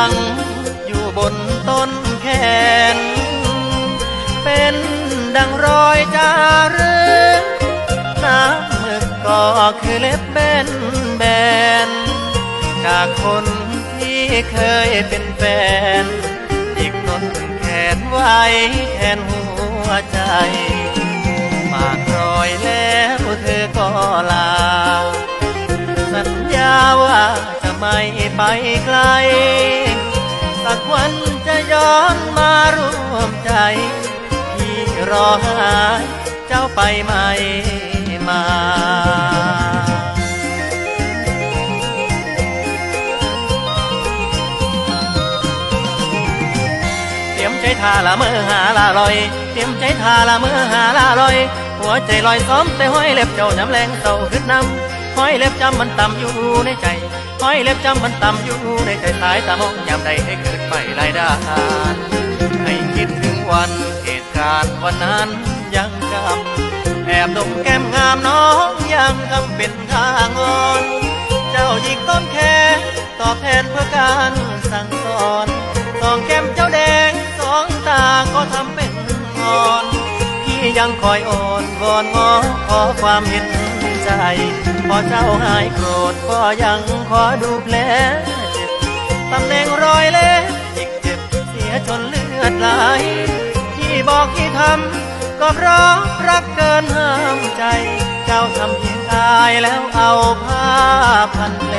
ัง อยู่บนต้นแขน เป็นดังรอยจารึกน้ำมึกก็คือเล็บเบนแบน จากคนที่เคยเป็นแฟน อีกต้นแขนไว้แทนหัวใจมากรอยแล้วเธอก็ลา สัญญาว่า ไม่ไปไกล สักวันจะย้อนมาร่วมใจ พี่รอหาเจ้าไปไม่มาเตรียมใจทาละเมื่อหาละลอย เตรียมใจทาละเมื่อหาละลอย หัวใจลอยซ้อมแต่ห้อยเล็บเจ้าน้ำแรงเศร้าขึ้นน้ำ ห้อยเล็บจำมันต่ำอยู่ในใจห้อยเล็บจำมันต่ำอยู่ในใจสายตามองยามใดให้เกิดไปลายดานให้คิดถึงวันเหตุการณ์วันนั้นยังจำแอบดมแก้มงามน้องยังทำเป็นทางอนเจ้าหญิงต้นแค่ตอบแทนเพื่อการสั่งสอนสองแก้มเจ้าแดงสองตาก็ทำเป็นงอนพี่ยังคอยอ่อนวอนงอขอความเห็น ใจ พอเจ้าหายโกรธก็ยังขอดูแผลเจ็บตำแหน่งรอยเล็บจิกเจ็บเสียจนเลือดไหลพี่บอกที่ทำก็เพราะรักเกินห้ามใจ เจ้าทำเพียงอายแล้วเอาผ้าพันแผล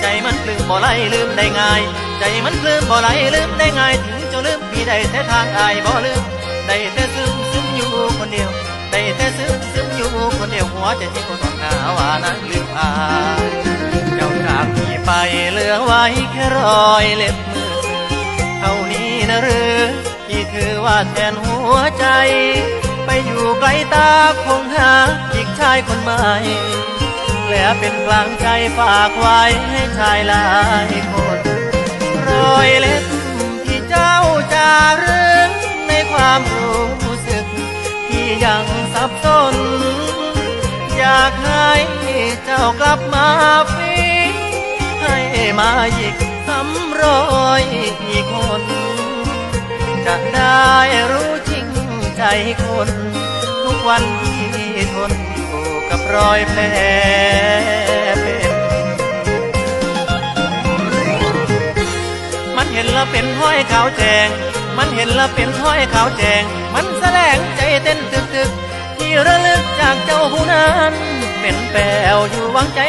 ใจมันลืมบ่ไหลลืมได้ง่าย ใจมันลืมบ่ไหลลืมได้ง่ายถึงจะลืมพี่ได้แต่ทางอายบ่ลืมได้แต่ซึมซึมอยู่คนเดียวได้แต่ซึมซึมอยู่คนเดียวหัวใจที่คนบอกหนาว่านั้นลืมอายเจ้าจากพี่ไปเหลือไว้แค่รอยเล็บมือเท่านี้นะหรือที่ถือว่าแทนหัวใจ ไปอยู่ไกลตาคงหาอีกชายคนใหม่และเป็นกลางใจฝากไว้ให้ชายลาย สับสน อยากให้เจ้ากลับมาฟีให้มาอีกสำรอยอีกคน จะได้รู้จริงใจคน ทุกวันที่ทนอยู่กับรอยแผลเป็นมันเห็นแล้วเป็นห้อยขาวแจงมันเห็นแล้วเป็นห้อยขาวแจง มันแสดงใจเต้นตึกตึก ที่ระลึกจากเจ้าผู้นั้น เป็นแปลวอยู่วังใจ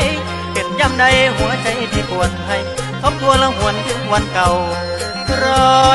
เป็นย่ำใดหัวใจที่ปวดให้ทบทวนแล้วหวนถึงวันเก่ารา